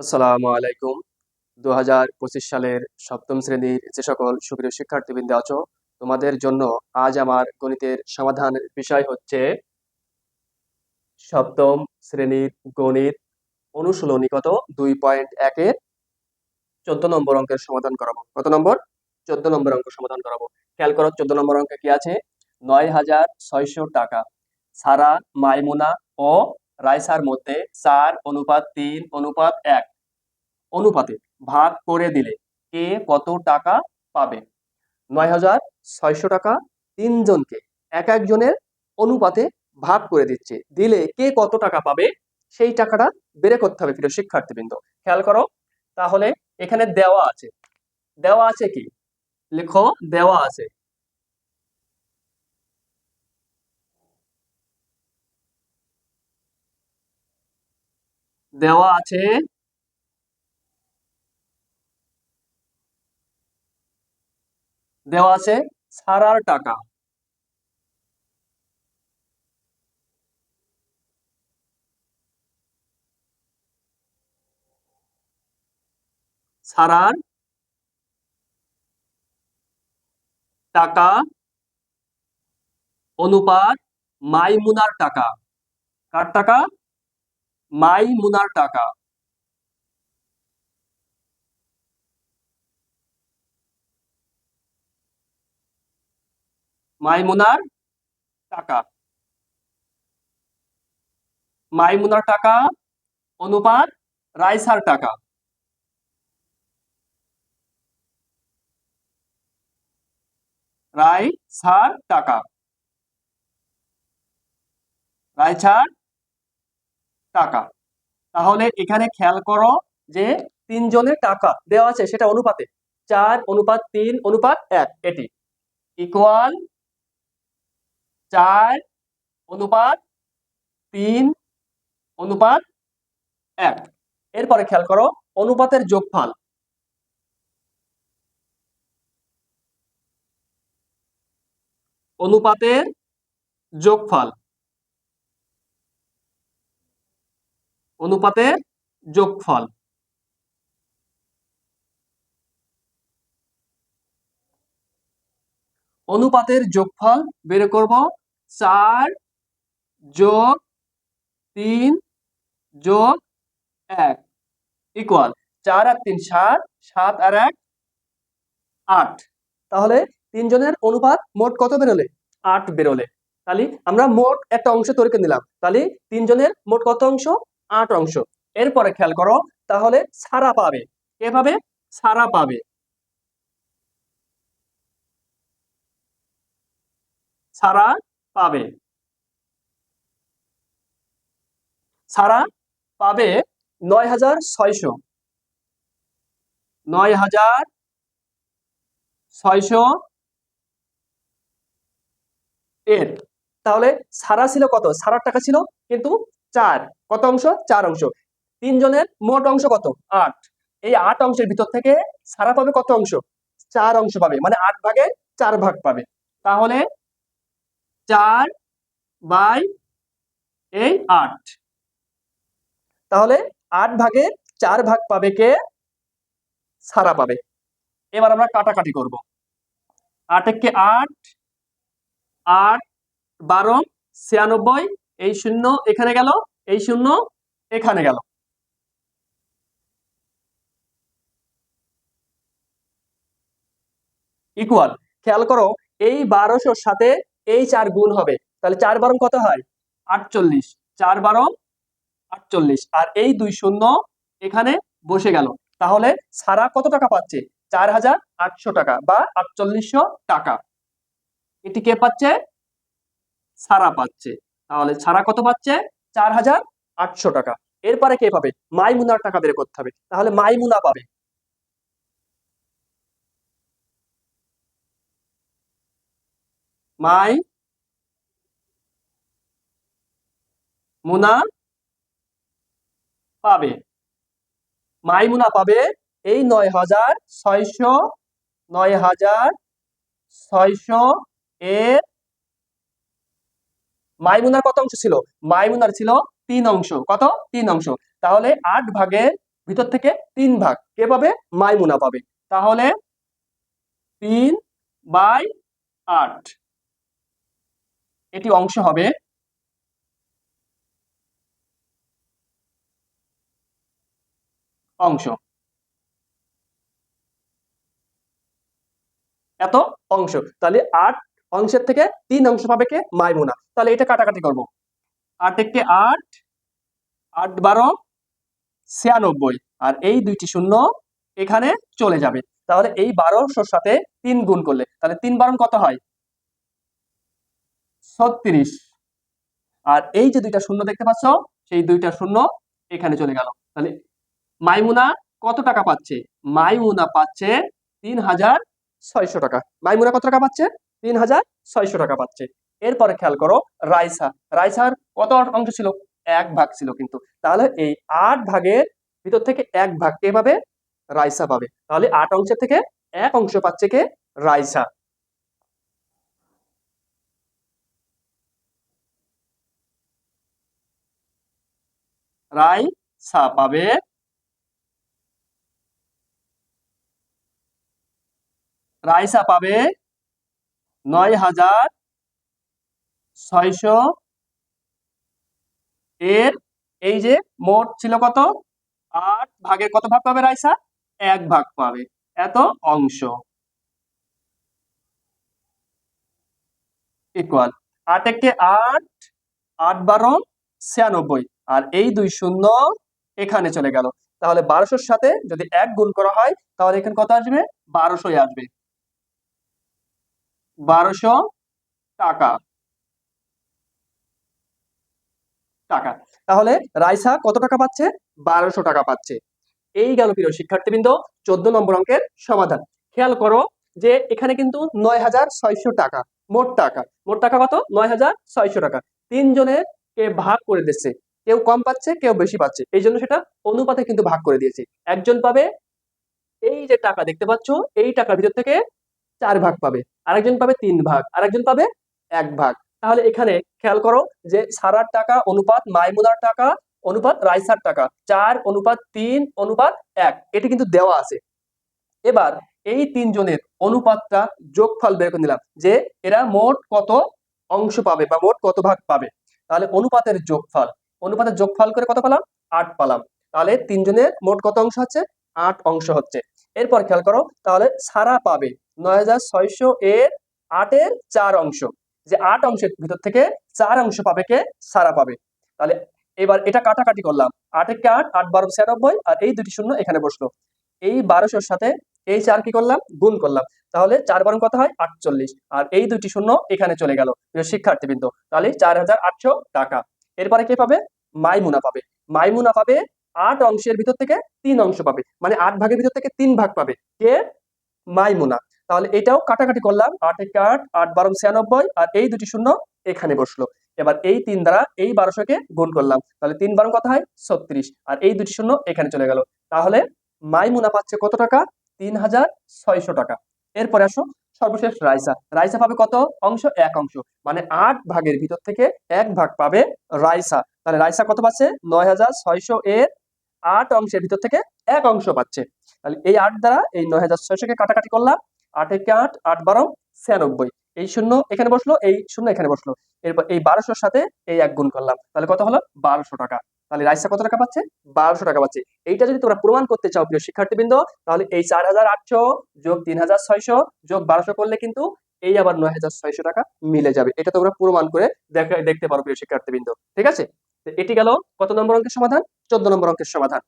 আসসালামু আলাইকুম। দু হাজার পঁচিশ সালের সপ্তম শ্রেণির যে সকল সুপ্রিয় শিক্ষার্থীবৃন্দ আছো, তোমাদের জন্য আজ আমার গণিতের সমাধানের বিষয় হচ্ছে সপ্তম শ্রেণির গণিত অনুশীলনী কত? দুই পয়েন্ট একের চোদ্দ নম্বর অঙ্কের সমাধান করাবো। কত নম্বর? চোদ্দ নম্বর অঙ্ক সমাধান করাবো। খেয়াল করো, চোদ্দ নম্বর অঙ্কে কি আছে? নয় হাজার ছয়শো টাকা। সারা, মাইমুনা ও রাইসার মধ্যে চার অনুপাত তিন অনুপাত এক। অনুপাতে ভাগ করে দিলে কে কত টাকা পাবে? নয় হাজার ছয়শো টাকা তিনজনকে এক একজনের অনুপাতে ভাগ করে দিচ্ছে। দিলে কে কত টাকা পাবে? সেই টাকাটা বেড়ে করতে হবে প্রিয় শিক্ষার্থীবৃন্দ। খেয়াল করো, তাহলে এখানে দেওয়া আছে। দেওয়া আছে কি? লেখো, দেওয়া আছে। দেওয়া আছে। দেওয়া আছে ছাড়ার টাকা। ছাড়ার টাকা অনুপাত মাইমুনার টাকা। কার টাকা? মাইমুনার টাকা। মাইমুনার টাকা। মাইমুনার টাকা অনুপাত রাইসার টাকা। রাইসার টাকা। রাইসার টাকা। তাহলে এখানে খেয়াল করো যে তিনজনের টাকা দেওয়া আছে, সেটা অনুপাতে। চার, অনুপাত তিন, অনুপাত এক, এটি। ইকুয়াল চার, অনুপাত তিন, অনুপাত এক। এরপরে খেয়াল করো, অনুপাতের যোগফল। অনুপাতের যোগফল। অনুপাতের যোগফল। অনুপাতের যোগফল বের করব চার যোগ তিন যোগ এক। ইকুয়াল চার আর তিন সাত সাত আর এক, আট। তাহলে তিনজনের অনুপাত মোট কত বেরোলে? আট বেরোলে। তাহলে আমরা মোট একটা অংশ তৈরি নিলাম। তাহলে তিনজনের মোট কত অংশ? আট অংশ। এরপরে খেয়াল করো, তাহলে সারা পাবে। এভাবে সারা পাবে। সারা পাবে। সারা পাবে নয় হাজার ছয়শো। নয় হাজার ছয়শো এর। তাহলে সারা ছিল কত? সারার টাকা ছিল কিন্তু চার। কত অংশ? চার অংশ। তিনজনের মোট অংশ কত? আট। এই আট অংশের ভিতর থেকে সারা পাবে কত অংশ? চার অংশ পাবে। মানে আট ভাগে চার ভাগ পাবে। তাহলে চার বাই এই আট। তাহলে আট ভাগে চার ভাগ পাবে কে? সারা পাবে। এবার আমরা কাটাকাটি করব। আট একে আট আট বারো, ছিয়ানব্বই এই শূন্য এখানে গেল, এই শূন্য এখানে গেল। ইকুয়াল খেয়াল করো, এই বারোশোর সাথে এই চার গুণ হবে। তাহলে চার বারো কত হয়? আটচল্লিশ। চার বারো, আটচল্লিশ। আর এই দুই শূন্য এখানে বসে গেল। তাহলে সারা কত টাকা পাচ্ছে? চার হাজার আটশো টাকা বা আটচল্লিশশো টাকা। এটি কে পাচ্ছে? সারা পাচ্ছে। তাহলে সারা কত পাচ্ছে? চার হাজার আটশো টাকা। এরপরে কে পাবে? মাইমুনার টাকা বের করতে হবে। তাহলে মাইমুনা পাবে। মাই মুনা পাবে। মাইমুনা পাবে এই নয় হাজার ছয়শো নয় হাজার ছয়শো এর মাইমুনার কত অংশ ছিল? মাইমুনার ছিল তিন অংশ। কত? তিন অংশ। তাহলে আট ভাগের ভিতর থেকে তিন ভাগ। কে পাবে? মাইমুনা পাবে। তাহলে তিন বাই আট। এটি অংশ হবে অংশ। এত অংশ। তাহলে আট অংশের থেকে তিন অংশ পাবে কে? মাইমুনা। তাহলে এটা কাটাকাটি করব। আট একটি আট আট বারো, ছিয়ানব্বই। আর এই দুইটি শূন্য এখানে চলে যাবে। তাহলে এই বারোশোর সাথে তিন গুণ করলে। তাহলে তিন বারণ কত হয়? ছত্রিশ। আর এই যে দুইটা শূন্য দেখতে পাচ্ছ, সেই দুইটা শূন্য এখানে চলে গেল। তাহলে মাইমুনা কত টাকা পাচ্ছে? মাইমুনা পাচ্ছে তিন হাজার ছয়শো টাকা। মাইমুনা কত টাকা পাচ্ছে? তিন হাজার ছয়শো টাকা পাচ্ছে। এরপরে খেয়াল করো, রাইসা। রাইসার কত অংশ ছিল? এক ভাগ ছিল কিন্তু। তাহলে এই আট ভাগের ভিতর থেকে এক ভাগ কে পাবে? রাইসা পাবে। তাহলে আট অংশের থেকে এক অংশ পাচ্ছে কে? রাইসা পাবে রাইসা পাবে নয় হাজার ছয়শো এর এই যে মোট ছিল কত? আট ভাগের কত ভাগ পাবে রাইসা? এক ভাগ পাবে। এত অংশ। ইকুয়াল আট একটি আট আট বারো, ছিয়ানব্বই। আর এই দুই শূন্য এখানে চলে গেল। তাহলে বারোশোর সাথে যদি এক গুণ করা হয়, তাহলে এখানে কত আসবে? বারোশোই আসবে। বারোশো টাকা। টাকা। তাহলে রাইসা কত টাকা পাচ্ছে? বারোশো টাকা পাচ্ছে। এই গেল প্রিয় শিক্ষার্থীবৃন্দ, চোদ্দ নম্বর অঙ্কের সমাধান। খেয়াল করো যে এখানে কিন্তু নয় হাজার ছয়শো টাকা, মোট টাকা। মোট টাকা কত? নয় হাজার ছয়শো টাকা। তিনজনের কে ভাগ করে দিচ্ছে। কেউ কম পাচ্ছে, কেউ বেশি পাচ্ছে। এই জন্য সেটা অনুপাতে কিন্তু ভাগ করে দিয়েছে। একজন পাবে, এই যে টাকা দেখতে পাচ্ছ, এই টাকার ভিতর থেকে চার ভাগ পাবে। আরেকজন পাবে তিন ভাগ, আরেকজন পাবে এক ভাগ। তাহলে এখানে খেয়াল করো যে সারার টাকা অনুপাত, মাইমুনার টাকা অনুপাত, রাইসার টাকা। চার অনুপাত তিন অনুপাত এক, এটি কিন্তু দেওয়া আছে। এবার এই তিনজনের অনুপাতটা যোগফল বের করে নিলাম, যে এরা মোট কত অংশ পাবে বা মোট কত ভাগ পাবে। তাহলে অনুপাতের যোগফল অনুপাতের যোগফল করে কত পেলাম? আট পালাম। তাহলে তিনজনের মোট কত অংশ হচ্ছে? আট অংশ হচ্ছে। এরপর খেয়াল করো, তাহলে সারা পাবে। নয় হাজার ছয়শো এর আটের চার অংশ। যে আট অংশের ভিতর থেকে চার অংশ পাবে কে? সারা পাবে। তাহলে এবার এটা কাটাকাটি করলাম। আট একে আট? আট বারো ছিয়ানব্বই। আর এই দুটি শূন্য এখানে বসল। এই বারোশোর সাথে এই চার কি করলাম? গুণ করলাম। তাহলে চার বারো কত হয়? আটচল্লিশ। আর এই দুটি শূন্য এখানে চলে গেল। শিক্ষার্থীবৃন্দ, তাহলে চার হাজার আটশো টাকা। এরপরে কে পাবে? মাইমুনা পাবে। মাইমুনা পাবে আট অংশের ভিতর থেকে তিন অংশ পাবে। মানে আট ভাগের ভিতর থেকে তিন ভাগ পাবে। কে? মাইমুনা। তাহলে এটাও কাটাকাটি করলাম। আট এক আট আট বারো ছিয়ানব্বই, আর এই দুটি শূন্য এখানে বসল। এবার এই তিন দ্বারা এই বারোশোকে গুণ করলাম। তাহলে তিন বারো কত হয়? ছত্রিশ। আর এই দুটি শূন্য এখানে চলে গেল। তাহলে মাইমুনা পাচ্ছে কত টাকা? তিন হাজার ছয়শো টাকা। এরপরে আসো সর্বশেষ রাইসা। রাইসা পাবে কত অংশ? এক অংশ। মানে আট ভাগের ভিতর থেকে এক ভাগ পাবে রাইসা। তাহলে রাইসা কত পাচ্ছে? নয় হাজার ছয়শো এর আট অংশের ভিতর থেকে এক অংশ পাচ্ছে। তাহলে এই আট দ্বারা এই নয় হাজার ছয়শোকে কাটাকাটি করলাম। আট একে আট আট বারো, ছিয়ানব্বই। এই শূন্য এখানে বসল, এই শূন্য এখানে বসল। এরপর এই বারোশোর সাথে এই এক গুণ করলাম। তাহলে কত হলো? বারোশো টাকা। তাহলে রাইসা কত টাকা পাচ্ছে? বারোশো টাকা পাচ্ছে। এইটা যদি তোমরা প্রমাণ করতে চাও, প্রিয় শিক্ষার্থীবৃন্দ, তাহলে এই চার হাজার আটশো যোগ তিন হাজার ছয়শো যোগ বারোশো করলে কিন্তু এই আবার নয় হাজার ছয়শো টাকা মিলে যাবে। এটা তোমরা প্রমাণ করে দেখতে পারো, প্রিয় শিক্ষার্থীবৃন্দ। ঠিক আছে? এটি গেল কত নম্বর অঙ্কের সমাধান? চোদ্দ নম্বর অঙ্কের সমাধান।